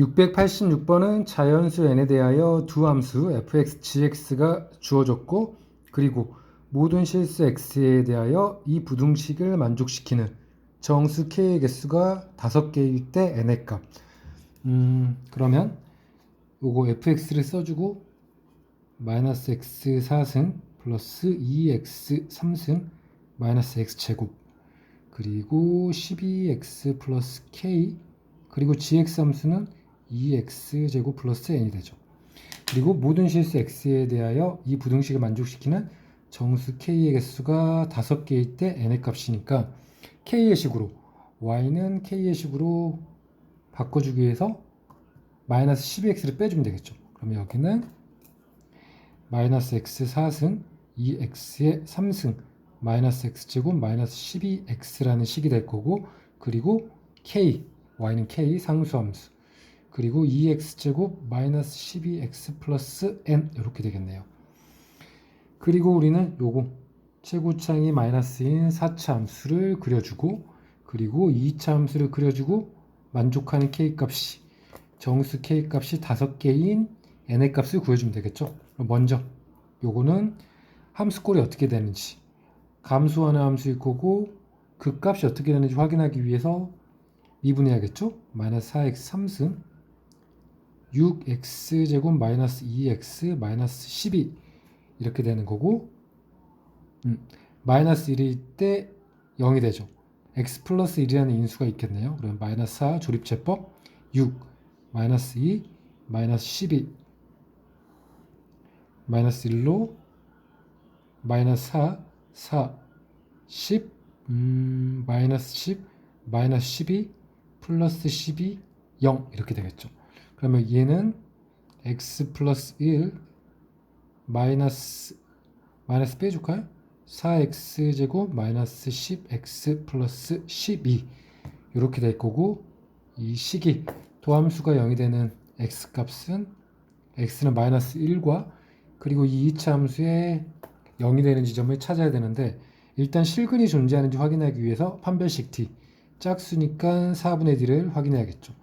686번은 자연수 n에 대하여 두 함수 fx, gx가 주어졌고 그리고 모든 실수 x에 대하여 이 부등식을 만족시키는 정수 k의 개수가 5개일 때 n의 값. 음, 그러면 요거 fx를 써주고 마이너스 x 4승 플러스 2x 3승 마이너스 x 제곱 그리고 12x 플러스 k 그리고 gx 함수는 2x 제곱 플러스 n이 되죠. 그리고 모든 실수 x에 대하여 이 부등식을 만족시키는 정수 k의 개수가 5개일 때 n의 값이니까 k의 식으로 y는 k의 식으로 바꿔주기 위해서 마이너스 12x를 빼주면 되겠죠. 그러면 여기는 마이너스 x 4승 2x의 3승 마이너스 x제곱 마이너스 12x라는 식이 될 거고 그리고 k y는 k 상수함수 그리고 2x제곱 마이너스 12x 플러스 n 이렇게 되겠네요. 그리고 우리는 요거 최고창이 마이너스인 4차 함수를 그려주고 그리고 2차 함수를 그려주고 만족하는 k 값이 정수 k 값이 5개인 n의 값을 구해주면 되겠죠. 먼저 요거는 함수꼴이 어떻게 되는지 감수하는 함수일 거고 그 값이 어떻게 되는지 확인하기 위해서 미분해야겠죠. 마이너스 4x 3승 6x제곱 마이너스 2x 마이너스 12 이렇게 되는 거고 음, 마이너스 1일 때 0이 되죠. x 플러스 1이라는 인수가 있겠네요. 그럼 마이너스 4 조립제법 6 마이너스 2 마이너스 12 마이너스 1로 마이너스 4 4 10 음, 마이너스 10 마이너스 12 플러스 12 0 이렇게 되겠죠. 그러면 얘는 x 플러스 1 마이너스 마이너스 빼줄까요? 4x 제곱 마이너스 10x 플러스 12 이렇게 될 거고 이 식이 도함수가 0이 되는 x 값은 x는 마이너스 1과 그리고 이 2차 함수의 0이 되는 지점을 찾아야 되는데 일단 실근이 존재하는지 확인하기 위해서 판별식 t 짝수니까 4분의 d를 확인해야겠죠.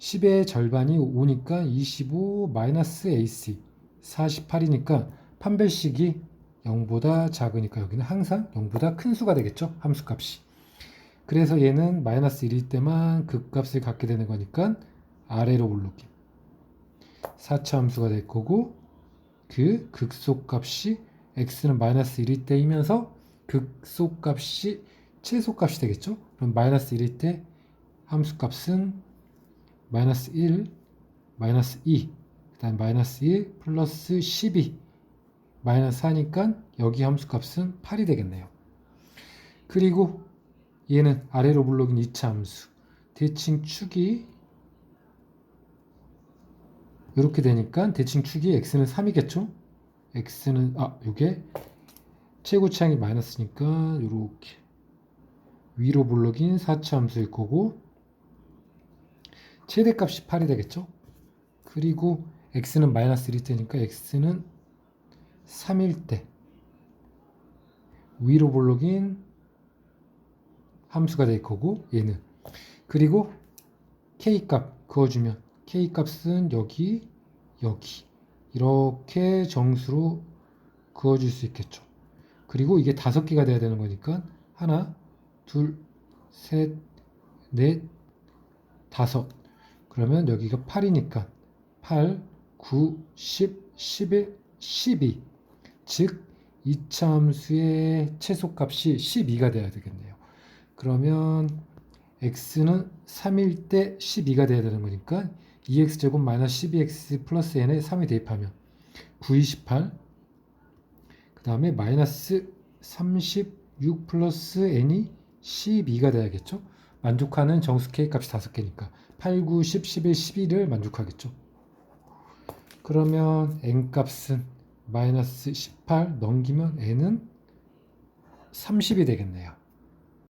10의 절반이 5니까 25 마이너스 AC 48이니까 판별식이 0보다 작으니까 여기는 항상 0보다 큰 수가 되겠죠. 함수값이. 그래서 얘는 마이너스 1일 때만 극값을 갖게 되는 거니까 아래로 오르기. 4차 함수가 될 거고 그 극소값이 x는 마이너스 1일 때이면서 극소값이 최소값이 되겠죠. 그럼 마이너스 1일 때 함수값은 마이너스 1, 마이너스 2, 그 다음 마이너스 1 플러스 12 마이너스 4니까 여기 함수값은 8이 되겠네요. 그리고 얘는 아래로 불러긴 2차 함수 대칭 축이 이렇게 되니까 대칭 축이 x는 3이겠죠? x는 아 요게 최고차항이 마이너스니까 이렇게 위로 불러긴 4차 함수일 거고 최대값이 8이 되겠죠? 그리고 x는 마이너스 1일 때니까 x는 3일 때 위로 볼록인 함수가 될 거고 얘는 그리고 k값 그어주면 k값은 여기 여기 이렇게 정수로 그어줄 수 있겠죠. 그리고 이게 다섯 개가 돼야 되는 거니까 하나, 둘, 셋, 넷, 다섯. 그러면 여기가 8이니까 8, 9, 10, 11, 12. 즉 2차 함수의 최소값이 12가 돼야 되겠네요. 그러면 x는 3일 때 12가 돼야 되는 거니까 2x제곱 마이너스 12x 플러스 n에 3이 대입하면 9, 28. 그 다음에 마이너스 36 플러스 n이 12가 돼야겠죠. 만족하는 정수 k 값이 5개니까 8, 9, 10, 11, 12를 만족하겠죠. 그러면 n 값은 마이너스 18 넘기면 n은 30이 되겠네요.